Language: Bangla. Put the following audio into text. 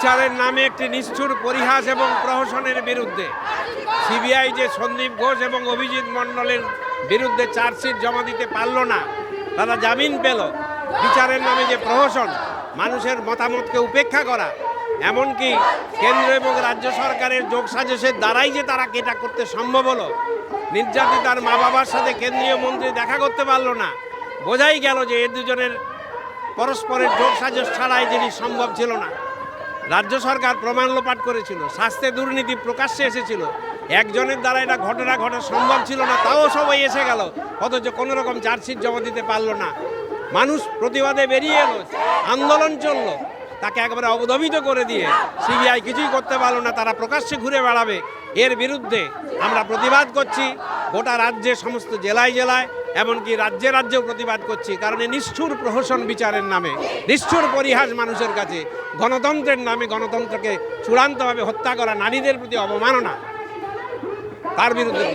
বিচারের নামে একটি নিষ্ঠুর পরিহাস এবং প্রহসনের বিরুদ্ধে। সিবিআই যে সন্দীপ ঘোষ এবং অভিজিৎ মণ্ডলের বিরুদ্ধে চার্জশিট জমা দিতে পারল না, তারা জামিন পেল। বিচারের নামে যে প্রহসন, মানুষের মতামতকে উপেক্ষা করা, এমনকি কেন্দ্র এবং রাজ্য সরকারের যোগ সাজসের দ্বারাই যে তারা এটা করতে সম্ভব হলো নির্যাতিতার মা বাবার সাথে কেন্দ্রীয় মন্ত্রী দেখা করতে পারল না। বোঝাই গেল যে এ দুজনের পরস্পরের যোগ সাজস ছাড়াই জিনিস সম্ভব ছিল না। রাজ্য সরকার প্রমাণ লোপাট করেছিল, স্বাস্থ্যে দুর্নীতি প্রকাশ্যে এসেছিল। একজনের দ্বারা এটা ঘটনা ঘটা সম্ভব ছিল না, তাও সবাই এসে গেল। অথচ কোনো রকম চার্জশিট জমা দিতে পারল না। মানুষ প্রতিবাদে বেরিয়ে এলো, আন্দোলন চলল। তাকে একেবারে অবদমিত করে দিয়ে সিবিআই কিছুই করতে পারল না, তারা প্রকাশ্যে ঘুরে বেড়াবে। এর বিরুদ্ধে আমরা প্রতিবাদ করছি, গোটা রাজ্যে সমস্ত জেলায় জেলায় এমনকি রাজ্যে রাজ্যেও প্রতিবাদ করছি, কারণ এই নিষ্ঠুর প্রহসন বিচারের নামে, নিষ্ঠুর পরিহাস মানুষের কাছে, গণতন্ত্রের নামে গণতন্ত্রকে চূড়ান্তভাবে হত্যা করা নারীদের প্রতি অবমাননা। তার বিরুদ্ধে?